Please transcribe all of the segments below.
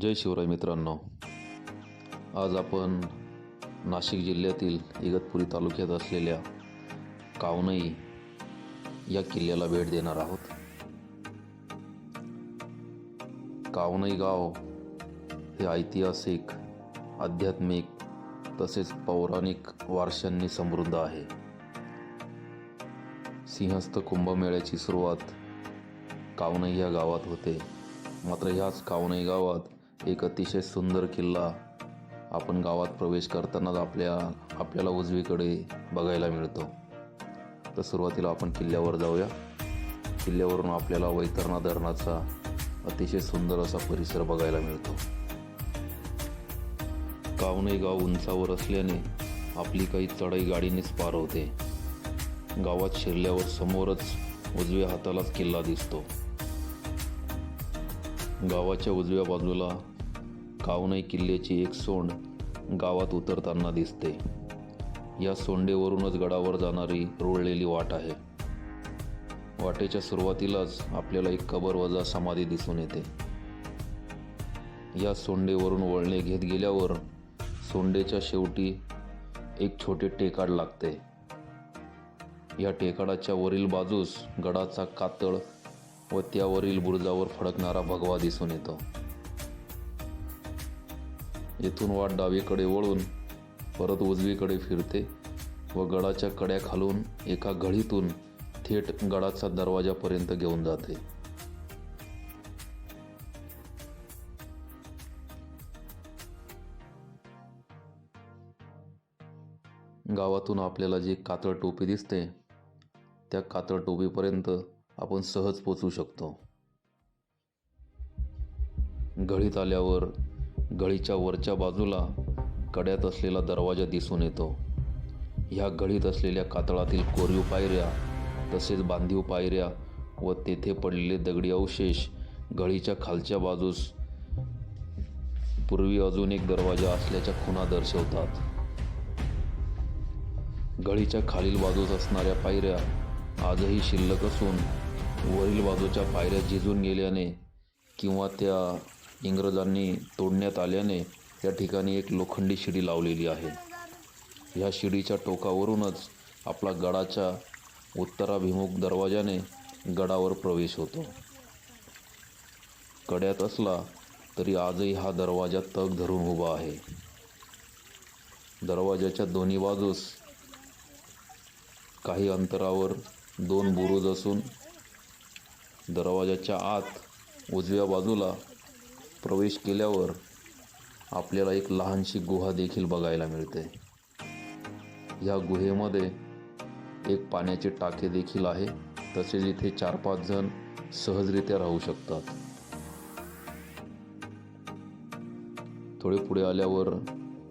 जय शिवराय मित्रांनो. आज आपण नाशिक जिल्ह्यातील इगतपुरी तालुक्यात असलेल्या कावनई या किल्ल्याला भेट देणार आहोत. कावनई गाव हे ऐतिहासिक आध्यात्मिक तसेच पौराणिक वारशांनी समृद्ध आहे. सिंहस्थ कुंभमेळ्याची सुरुवात कावनई या गावात होते. मात्र ह्याच कावनई गावात एक अतिशय सुंदर किल्ला आपण गावात प्रवेश करतानाच आपल्या आपल्याला उजवीकडे बघायला मिळतो. तर सुरुवातीला आपण किल्ल्यावर जाऊया. किल्ल्यावरून आपल्याला वैतरणा धरणाचा अतिशय सुंदर असा परिसर बघायला मिळतो. कावणे गाव उंचावर असल्याने आपली काही चढाई गाडीनेच पार होते. गावात शिरल्यावर समोरच उजव्या हातालाच किल्ला दिसतो. गावाच्या उजव्या बाजूला कावनई किल्ल्याची एक सोंड गावात उतरताना दिसते. या सोंडेवरूनच गडावर जाणारी रुळलेली वाट आहे. वाटेच्या सुरुवातीलाच आपल्याला एक कबर वजा समाधी दिसून येते. या सोंडेवरून वळणे घेत गेल्यावर सोंडेच्या शेवटी एक छोटे टेकाड लागते. या टेकाडाच्या वरील बाजूस गडाचा कातळ व त्यावरील बुरुजावर फडकणारा भगवा दिसून येतो. येथून वाट डावीकडे वळून परत उजवीकडे फिरते व गडाच्या कड्या खालून एका घडीतून थेट गडाचा दरवाजापर्यंत घेऊन जाते. गावातून आपल्याला जी कातळ टोपी दिसते त्या कातळ टोपीपर्यंत आपण सहज पोचू शकतो. घळीत आल्यावर गळीच्या वरच्या बाजूला कड्यात असलेला दरवाजा दिसून येतो. ह्या गळीत असलेल्या कातळातील कोरीव पायऱ्या तसेच बांधीव पायऱ्या व तेथे पडलेले दगडी अवशेष गळीच्या खालच्या बाजूस पूर्वी अजून एक दरवाजा असल्याच्या खुणा दर्शवतात. गळीच्या खालील बाजूस असणाऱ्या पायऱ्या आजही शिल्लक असून वरील बाजूच्या पायऱ्या झिजून गेल्याने किंवा त्या इंग्रजांनी तोडण्यात आल्याने त्या ठिकाणी एक लोखंडी शिडी लावलेली आहे. ह्या शिडीच्या टोकावरूनच आपला गडाच्या उत्तराभिमुख दरवाजाने गडावर प्रवेश होतो. कड्यात असला तरी आजही हा दरवाजा तग धरून उभा आहे. दरवाजाच्या दोन्ही बाजूस काही अंतरावर दोन बुरुज असून दरवाजाच्या आत उजव्या बाजूला प्रवेश केल्यावर आपल्याला एक लहानशी गुहा देखील बघायला मिळते. या गुहेमध्ये एक पाण्याचे टाके देखील आहे. तसेच इथे चार पाच जण सहजरित्या राहू शकतात. थोडे पुढे आल्यावर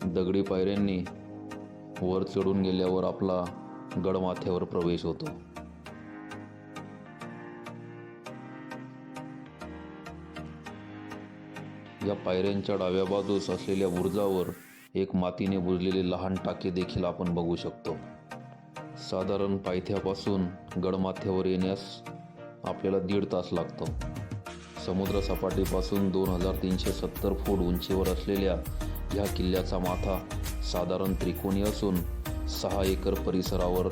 दगडी पायऱ्यांनी वर चढून गेल्यावर आपला गडमाथ्यावर प्रवेश होतो. या पायऱ्यांच्या डाव्या बाजूस असलेल्या बुरजावर एक मातीने बुजलेले लहान टाके देखील आपण बघू शकतो. साधारण पायथ्यापासून गडमाथ्यावर येण्यास आपल्याला दीड तास लागतो. समुद्रसपाटीपासून दोन हजार तीनशे सत्तर फूट उंचीवर असलेल्या ह्या किल्ल्याचा माथा साधारण त्रिकोणी असून सहा एकर परिसरावर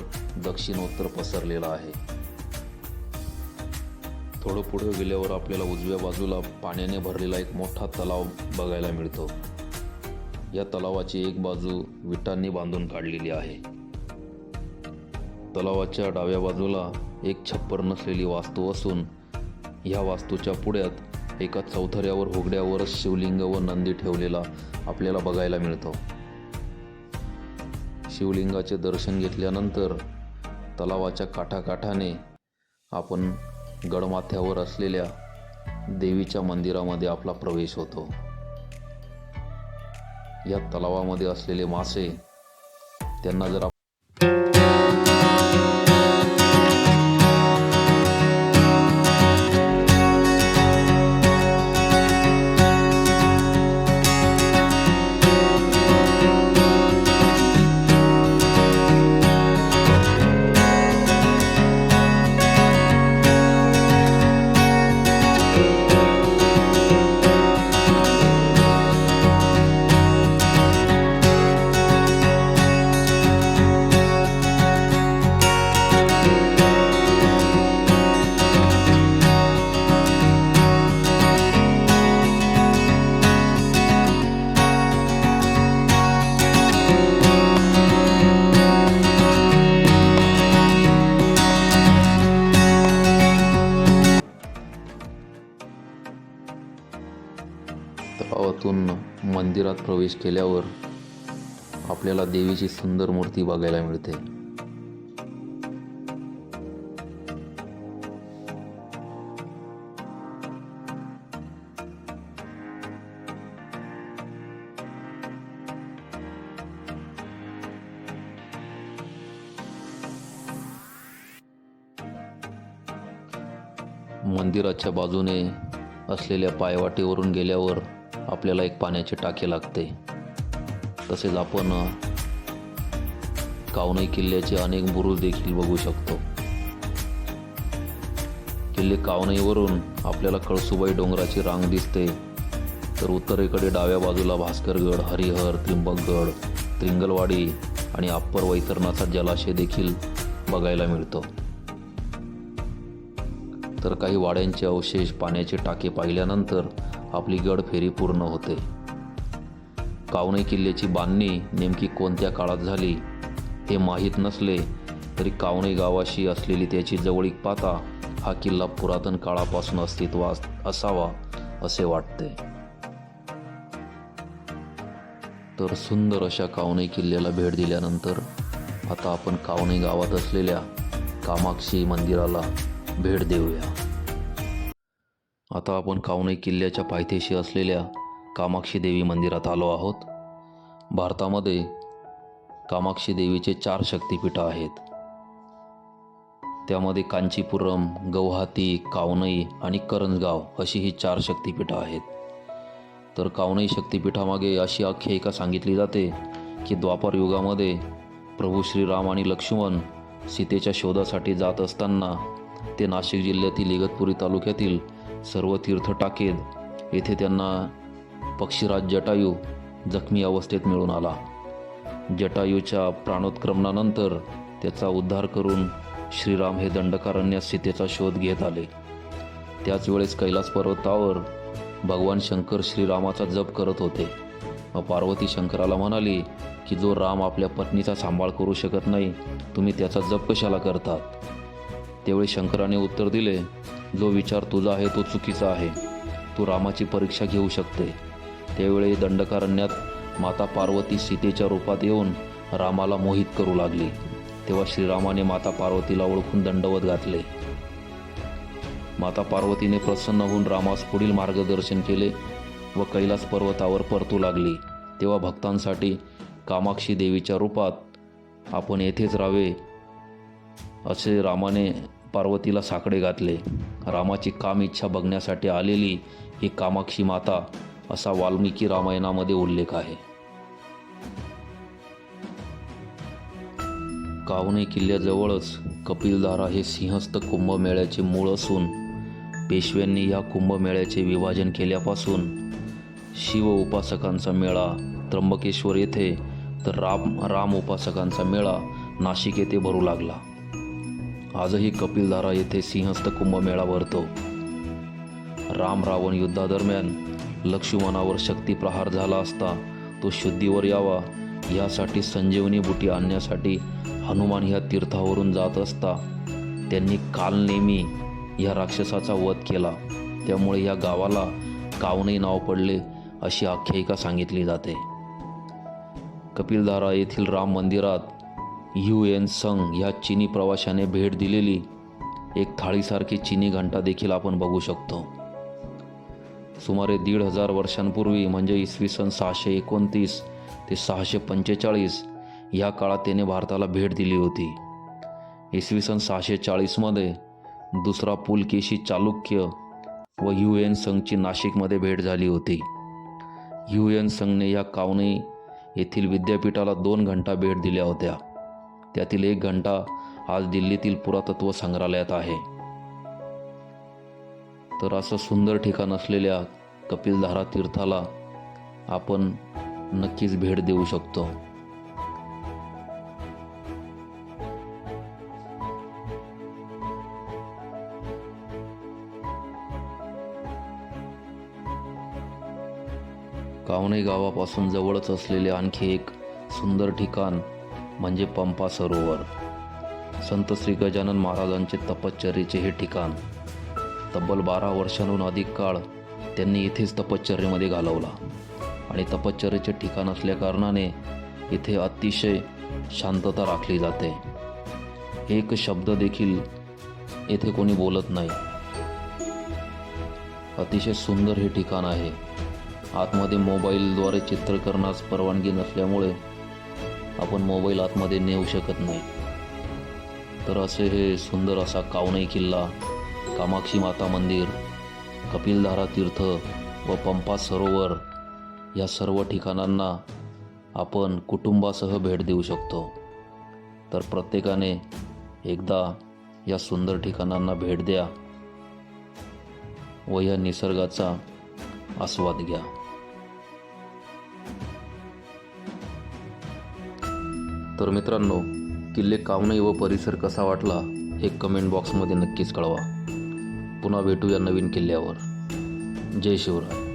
दक्षिणोत्तर पसरलेला आहे. थोडं पुढे गेल्यावर आपल्याला उजव्या बाजूला पाण्याने भरलेला एक मोठा तलाव बघायला मिळतो. या तलावाची एक बाजू विटांनी बांधून काढलेली आहे. तलावाच्या डाव्या बाजूला एक छप्पर नसलेली वास्तू असून ह्या वास्तूच्या पुढ्यात एका चौथऱ्यावर होगड्यावरच शिवलिंग व नंदी ठेवलेला आपल्याला बघायला मिळतो. शिवलिंगाचे दर्शन घेतल्यानंतर तलावाच्या काठाकाठाने आपण गडमाथ्यावर असलेल्या देवीच्या मंदिरामध्ये आपला प्रवेश होतो. या तलावामध्ये असलेले मासे त्यांना जर आप- मंदिरात प्रवेश केल्यावर आपल्याला देवीची सुंदर मूर्ती बघायला मिळते. मंदिराच्या बाजूने असलेल्या पायवाटेवरून गेल्यावर आपल्याला एक पाण्याची टाकी लागते. तसेच आपण कावनई किल्ल्याचे अनेक बुरुज देखील बघू शकतो. किल्ले कावनईवरून आपल्याला कळसुबाई डोंगराची रांग दिसते. तर उत्तरेकडे डाव्या बाजूला भास्करगड हरिहर त्रिंबकगड त्रिंगलवाडी आणि अप्पर वैतरणाचा जलाशय देखील बघायला मिळतो. तर काही वाड्यांचे अवशेष पाण्याचे टाके पाहिल्यानंतर आपली गड फेरी पूर्ण होते. कावणे किल्ल्याची बांधणी नेमकी कोणत्या काळात झाली हे माहीत नसले तरी कावणे गावाशी असलेली त्याची जवळीक पाहता हा किल्ला पुरातन काळापासून अस्तित्वात असावा असे वाटते. तर सुंदर अशा कावणे किल्ल्याला भेट दिल्यानंतर आता आपण कावणे गावात असलेल्या कामाक्षी मंदिराला भेट देऊया. आता आपण कावणे किल्ल्याच्या पायथ्याशी असलेल्या कामाक्षी देवी मंदिरात आलो आहोत. भारतामध्ये कामाक्षी देवीचे चार शक्तिपीठं आहेत. त्यामध्ये कांचीपुरम गौहाती कावनई आणि करंजगाव अशी ही चार शक्तिपीठं आहेत. तर कावनई शक्तिपीठामागे अशी आख्यायिका सांगितली जाते की द्वापार युगामध्ये प्रभू श्रीराम आणि लक्ष्मण सीतेच्या शोधासाठी जात असताना ते नाशिक जिल्ह्यातील इगतपुरी तालुक्यातील सर्व तीर्थ टाकेल. येथे त्यांना पक्षीराज जटायू जखमी अवस्थेत मिळून आला. जटायूच्या प्राणोत्क्रमणानंतर त्याचा उद्धार करून श्रीराम हे दंडकारण्यास सीतेचा शोध घेत आले. त्याच वेळेस कैलास पर्वतावर भगवान शंकर श्रीरामाचा जप करत होते. मग पार्वती शंकराला म्हणाली की जो राम आपल्या पत्नीचा सांभाळ करू शकत नाही तुम्ही त्याचा जप कशाला करतात? त्यावेळी शंकराने उत्तर दिले जो विचार तुझा आहे तो चुकीचा आहे. तू रामाची परीक्षा घेऊ शकते त्यावेळी दंडकारण्यात माता पार्वती सीतेच्या रूपात येऊन रामाला मोहित करू लागली. तेव्हा श्रीरामाने माता पार्वतीला ओळखून दंडवत घातले. माता पार्वतीने प्रसन्न होऊन रामास पुढील मार्गदर्शन केले व कैलास पर्वतावर परतू लागली. तेव्हा भक्तांसाठी कामाक्षी देवीच्या रूपात आपण येथेच राहावे असे रामाने पार्वतीला साकडे घातले. रामाची काम इच्छा बघण्यासाठी आलेली ही कामाक्षी माता असा वाल्मिकी रामायणामध्ये उल्लेख आहे. कावणे किल्ल्याजवळच कपिलधारा हे सिंहस्थ कुंभमेळ्याचे मूळ असून पेशव्यांनी या कुंभमेळ्याचे विभाजन केल्यापासून शिव उपासकांचा मेळा त्र्यंबकेश्वर येथे तर राम राम उपासकांचा मेळा नाशिक येथे भरू लागला. आजही कपिलधारा येथे सिंहस्थ कुंभमेळा भरतो राम रावण युद्धादरम्यान लक्ष्मणावर शक्तिप्रहार झाला असता तो शुद्धीवर यावा यासाठी संजीवनी बुटी आणण्यासाठी हनुमान ह्या तीर्थावरून जात असता. त्यांनी कालनेमी या राक्षसाचा वध केला. त्यामुळे या गावाला कावणे नाव पडले अशी आख्यायिका सांगितली जाते. कपिलधारा येथील राम मंदिरात यू एन संग ह्या चिनी प्रवाशाने भेट दिलेली. एक थाळीसारखी चिनी घंटा देखील आपण बघू शकतो. सुमारे दीड हजार वर्षांपूर्वी म्हणजे इसवी सन सहाशे एकोणतीस ते सहाशे पंचेचाळीस ह्या काळात त्याने भारताला भेट दिली होती. इसवी सन सहाशे चाळीसमध्ये दुसरा पुलकेशी चालुक्य व यू एन संघची नाशिकमध्ये भेट झाली होती. यू एन संघने या कावणी येथील विद्यापीठाला दोन घंटा भेट दिल्या होत्या. त्यातील एक घंटा आज दिल्लीतील पुरातत्व संग्रहालयात आहे. तर असं सुंदर ठिकाण असलेल्या कपिलधारा तीर्थाला आपण नक्कीच भेट देऊ शकतो. कावणे गावापासून जवळच असलेले आणखी एक सुंदर ठिकाण म्हणजे पंपा सरोवर. संत श्री गजानन महाराजांचे तपश्चर्येचे हे ठिकाण. तब्बल बारा वर्षांहून अधिक काळ त्यांनी इथेच तपश्चर्येमध्ये घालवला. आणि तपश्चर्याचे ठिकाण असल्याकारणाने इथे अतिशय शांतता राखली जाते. एक शब्द देखील येथे कोणी बोलत नाही. अतिशय सुंदर हे ठिकाण आहे. आतमध्ये मोबाईलद्वारे चित्रकरणास परवानगी नसल्यामुळे आपण मोबाईल आतमध्ये नेऊ शकत नाही. तर असे हे सुंदर असा कावनई किल्ला कामाक्षी माता मंदिर कपिलधारा तीर्थ व पंपा सरोवर या सर्व ठिकाणांना आपण कुटुंबासह भेट देऊ शकतो. तर प्रत्येकाने एकदा या सुंदर ठिकाणांना भेट द्या व या निसर्गाचा आस्वाद घ्या. तर मित्रांनो किल्ले कावनई व परिसर कसा वाटला हे कमेंट बॉक्समध्ये नक्कीच कळवा. पुन्हा भेटूया नवीन किल्ल्यावर. जय शिवराय.